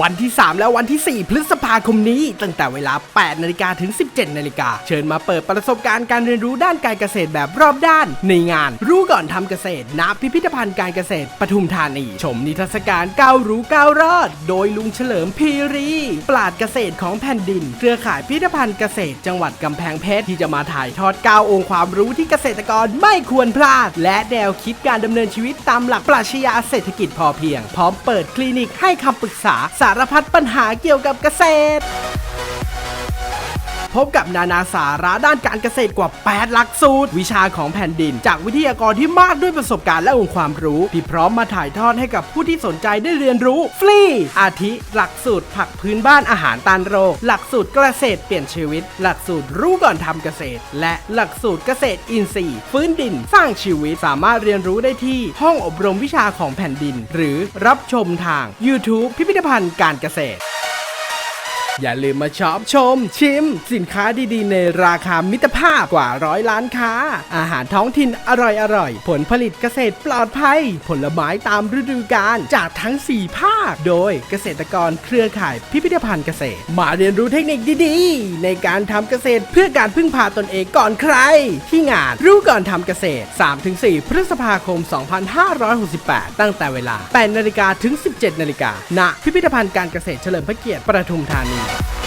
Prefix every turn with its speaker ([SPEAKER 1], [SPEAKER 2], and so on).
[SPEAKER 1] วันที่ 3 และวันที่ 4 พฤษภาคมนี้ ตั้งแต่เวลา 8 นาฬิกาถึง 17 นาฬิกา เชิญมาเปิดประสบการณ์การเรียนรู้ด้านการเกษตรแบบรอบด้าน ในงาน รู้ก่อนทำเกษตรณพิพิธภัณฑ์การเกษตรปทุมธานี ชมนิทรรศการก้าวรู้ก้าวรอด โดยลุงเฉลิมพีรี ปราดเกษตรของแผ่นดิน เครือข่ายพิพิธภัณฑ์เกษตร จังหวัดกำแพงเพชรที่จะมาถ่ายทอดก้าวองค์ความรู้ที่เกษตรกรไม่ควรพลาด และแนวคิดการดำเนินชีวิตตามหลักปรัชญาเศรษฐกิจพอเพียง พร้อมเปิดคลินิกให้คำปรึกษาารพัดปัญหาเกี่ยวกับเกษตร พบกับนานาสาระด้านการเกษตรกว่า 8 หลักสูตร วิชาของแผ่นดิน จากวิทยากรที่มากด้วยประสบการณ์และองค์ความรู้ที่พร้อมมาถ่ายทอดให้กับผู้ที่สนใจได้เรียนรู้ ฟรี อาทิหลักสูตรผักพื้นบ้านอาหารตานโรค หลักสูตรเกษตรเปลี่ยนชีวิต หลักสูตรรู้ก่อนทำเกษตร และหลักสูตรเกษตรอินทรีย์ฟื้นดินสร้างชีวิตสามารถเรียนรู้ได้ที่ห้องอบรมวิชาของแผ่นดิน หรือรับชมทาง YouTube พิพิธภัณฑ์การเกษตร อย่าลืมมาช็อปชม ชิม สินค้าดีๆ ในราคามิตรภาพกว่าร้อยล้านค้า อาหารท้องถิ่นอร่อยๆผลผลิตเกษตรปลอดภัย ผลไม้ตามฤดูกาลจากทั้ง 4 ภาค โดยเกษตรกรเครือข่ายพิพิธภัณฑ์เกษตร มาเรียนรู้เทคนิคดีๆ ในการทำเกษตรเพื่อการพึ่งพาตนเองก่อนใคร ที่งานรู้ก่อนทำเกษตร 3-4 พฤษภาคม 2568 ตั้งแต่เวลา8นาฬิกาถึง 17นาฬิกาณพิพิธภัณฑ์การเกษตรเฉลิมพระเกียรติประทุมธานี Bye.